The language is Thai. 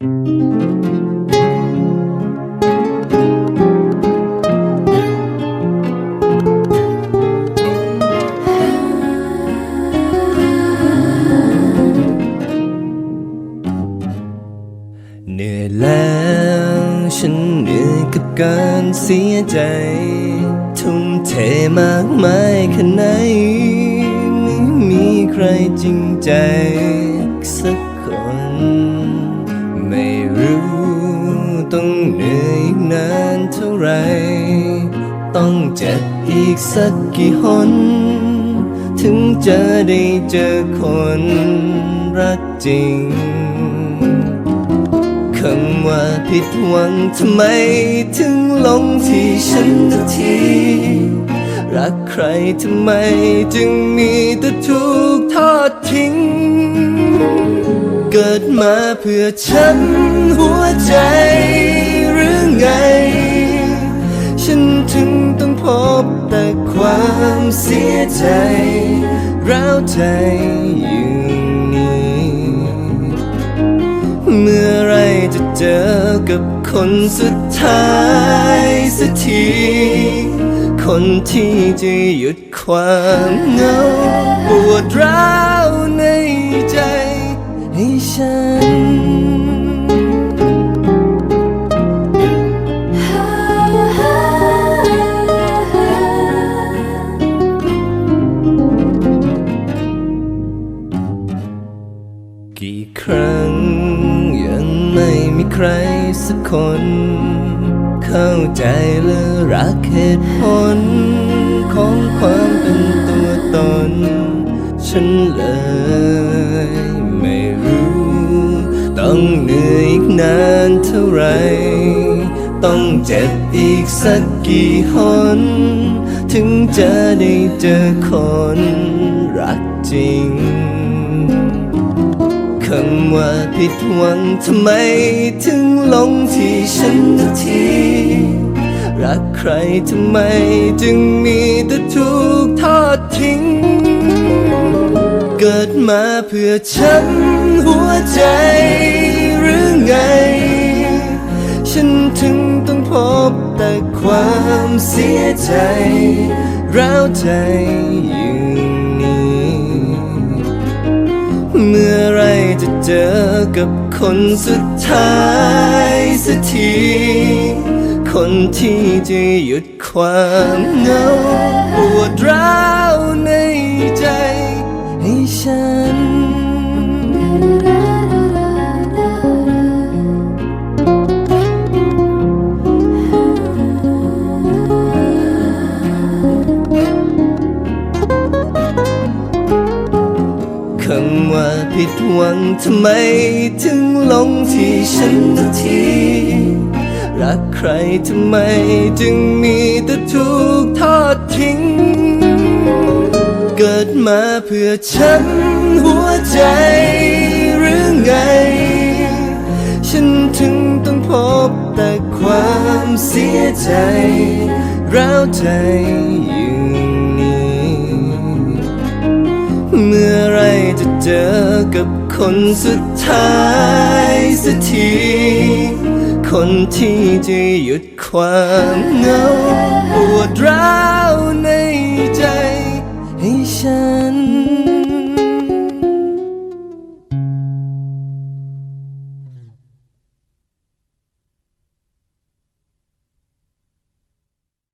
เหนื่อยแล้วฉันเหนื่อยกับการเสียใจ ทุ่มเทมากมายแค่ไหนไม่มีใครจริงใจสักานเท่าไร ต้องเจ็บอีกสักกี่หน ถึงจะได้เจอคนรักจริง คำว่าผิดหวังทำไม ถึงลงที่ฉันทันที รักใครทำไมจึงมีแต่ถูกทอดทิ้งเกิดมาเพื่อฉันหัวใจ ไง ฉันถึงต้องพบแต่ความเสียใจ ร้าวใจอยู่นี้ เมื่อไรจะเจอกับคนสุดท้ายสักที คนที่จะหยุดความเหงาปวดร้าวในใจให้ฉัน ยังไม่มีใครสักคน เข้าใจและรักเหตุผล ของความเป็นตัวตน ฉันเลยไม่รู้ ต้องเหนื่อยอีกนานเท่าไหรต้องเจ็บอีกสักกี่หน ถึงจะได้เจอคนรักจริง คำว่าผิดหวังทำไมถึงลงที่ฉันทันทีรักใครทำไมจึงมีแต่ถูกทอดทิ้ง เกิดมาเพื่อฉันหัวใจหรือไง ฉันถึงต้องพบแต่ความเสียใจร้าวใจ จะเจอกับคนสุดท้ายสักที คนที่จะหยุดความเหงาปวดร้าวในใจให้ฉันำว่าผิดหวังทำไมถึงลงที่ฉันทันที รักใครทำไมจึงมีแต่ถูกทอดทิ้ง เกิดมาเพื่อฉันหัวใจหรือไง ฉันถึงต้องพบแต่ความเสียใจร้าวใจอยู่ จะเจอกับคนสุดท้ายสักที คนที่จะหยุดความเหงาปวดร้าวในใจให้ฉัน